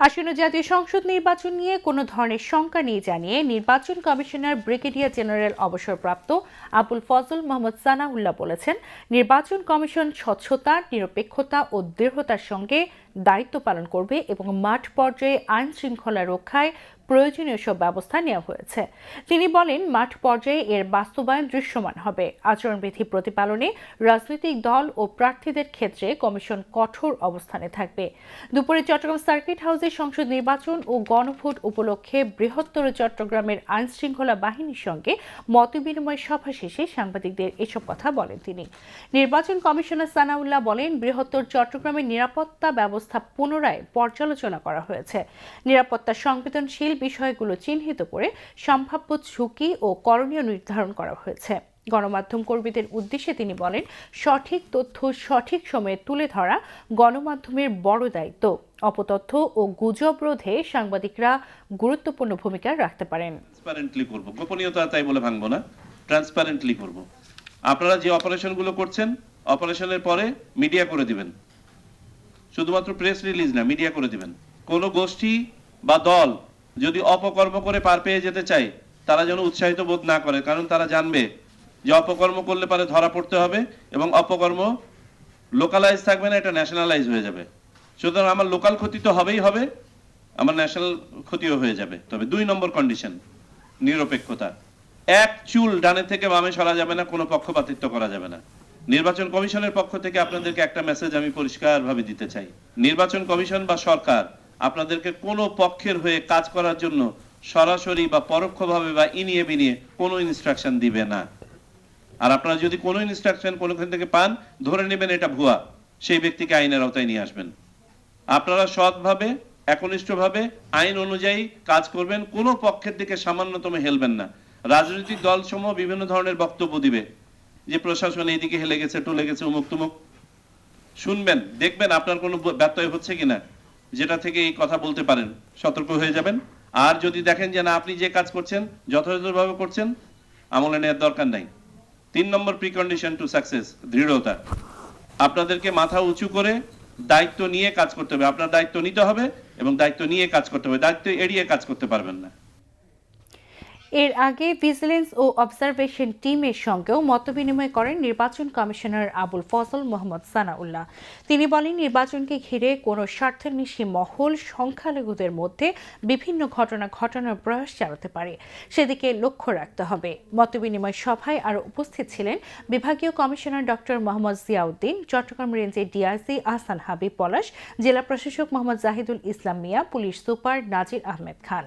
আসন্ন জাতীয় সংসদ নির্বাচন নিয়ে কোনো ধরনের শঙ্কা নেই জানিয়ে নির্বাচন কমিশনার ব্রিগেডিয়ার জেনারেল অবসরপ্রাপ্ত আবুল ফজল মোহাম্মদ সানাউল্লাহ বলেছেন, নির্বাচন কমিশন স্বচ্ছতা, নিরপেক্ষতা ও দৃঢ়তার সঙ্গে দায়িত্ব পালন করবে এবং মাঠ পর্যায়ে আইন শৃঙ্খলা রক্ষায় প্রয়োজনীয় সব ব্যবস্থা নেওয়া হয়েছে। তিনি বলেন, মাঠ পর্যায়ে এর বাস্তবায়ন দৃশ্যমান হবে। আচরণবিধি প্রতিপালনে রাজনৈতিক দল ও প্রার্থীদের ক্ষেত্রে কমিশন কঠোর অবস্থানে থাকবে। দুপুরে চট্টগ্রাম সার্কিট হাউসে সংসদ নির্বাচন ও গণভোট উপলক্ষে বৃহত্তর চট্টগ্রামের আইন শৃঙ্খলা বাহিনীর সঙ্গে মতবিনিময় সভা শেষে সাংবাদিকদের এসব কথা বলেন তিনি। নির্বাচন কমিশনার সানাউল্লাহ বলেন, বৃহত্তর চট্টগ্রামের নিরাপত্তা ব্যবস্থা পুনরায় পর্যালোচনা করা হয়েছে। নিরাপত্তা সংবেদনশীল বিষয়গুলো চিহ্নিত করে সম্ভাব্য ঝুঁকি ও করণীয় নির্ধারণ করা হয়েছে। গণমাধ্যম কর্মীদের উদ্দেশ্যে তিনি বলেন, সঠিক তথ্য সঠিক সময়ে তুলে ধরা গণমাধ্যমের বড় দায়িত্ব। অপতথ্য ও গুজব রোধে সাংবাদিকরা গুরুত্বপূর্ণ ভূমিকা রাখতে পারেন। করব। গোপনীয়তা তাই বলে ভাঙবো না। ট্রান্সপারেন্টলি করব। আপনারা যে অপারেশনগুলো করছেন, অপারেশনের পরে মিডিয়া করে দিবেন। শুধুমাত্র প্রেস রিলিজ না মিডিয়া করে দিবেন। কোন গোষ্ঠী বা দল যদি অপকর্ম করে পার পেয়ে যেতে চায়, তারা যেন উৎসাহিত বোধ না করে, কারণ তারা জানবে যে অপকর্ম করলে পারে ধরা পড়তে হবে এবং অপকর্ম লোকালাইজ থাকবে না, এটা ন্যাশনালাইজ হয়ে যাবে। সুতরাং আমার লোকাল ক্ষতি তো হবেই হবে, আমার ন্যাশনাল ক্ষতিও হয়ে যাবে। তবে দুই নম্বর কন্ডিশন নিরপেক্ষতা। এক চুল ডানে থেকে বামে সরা যাবে না, কোনো পক্ষপাতিত্ব করা যাবে না। নির্বাচন কমিশনের পক্ষ থেকে আপনাদেরকে একটা মেসেজ আমি পরিষ্কারভাবে দিতে চাই। নির্বাচন কমিশন বা সরকার আপনাদেরকে কোনো পক্ষের হয়ে কাজ করার জন্য সরাসরি বা পরোক্ষভাবে বা ইনিয়ে বিনিয়ে কোনো ইনস্ট্রাকশন দিবে না। আর আপনারা যদি কোনো ইনস্ট্রাকশন কোনোখান থেকে পান, ধরে নেবেন এটা ভুয়া, সেই ব্যক্তিকে আইনের আওতায় নিয়ে আসবেন। আপনারা সৎভাবে, একনিষ্ঠভাবে আইন অনুযায়ী কাজ করবেন, কোনো পক্ষের দিকে সামান্যতম হেলবেন না। রাজনৈতিক দলসমূহ বিভিন্ন ধরনের বক্তব্য দিবে। যে প্রশাসন এইদিকে হেলে গেছে, টলে গেছে উমুক তুমুক। শুনবেন, দেখবেন আপনার কোনো ব্যত্যয় হচ্ছে কিনা, যেটা থেকে এই কথা বলতে পারেন। সতর্ক হয়ে যাবেন। আর যদি দেখেন যে না, আপনি যে কাজ করছেন, যথাযথভাবে করছেন, আমলে নেওয়ার দরকার নাই। তিন নম্বর প্রিকন্ডিশন টু সাকসেস দৃঢ়তা। আপনাদেরকে মাথা উঁচু করে দায়িত্ব নিয়ে কাজ করতে হবে। আপনার দায়িত্ব নিতে হবে এবং দায়িত্ব নিয়ে কাজ করতে হবে। দায়িত্ব এড়িয়ে কাজ করতে পারবেন না। এর আগে ভিজিলেন্স ও অবজারভেশন টিমের সঙ্গেও মতবিনিময় করেন নির্বাচন কমিশনার আবুল ফজল মোহাম্মদ সানাউল্লাহ। তিনি বলেন, নির্বাচনকে ঘিরে কোনো স্বার্থান্বেষী মহল সংখ্যালঘুদের মধ্যে বিভিন্ন ঘটনা ঘটানোর প্রয়াস চালাতে পারে। সেদিকে লক্ষ্য রাখতে হবে। মতবিনিময় সভায় আরও উপস্থিত ছিলেন বিভাগীয় কমিশনার ডক্টর মোহাম্মদ জিয়াউদ্দিন, চট্টগ্রাম রেঞ্জের ডিআইসি আহসান হাবিব পলাশ, জেলা প্রশাসক মোহাম্মদ জাহিদুল ইসলাম মিয়া, পুলিশ সুপার নাজির আহমেদ খান।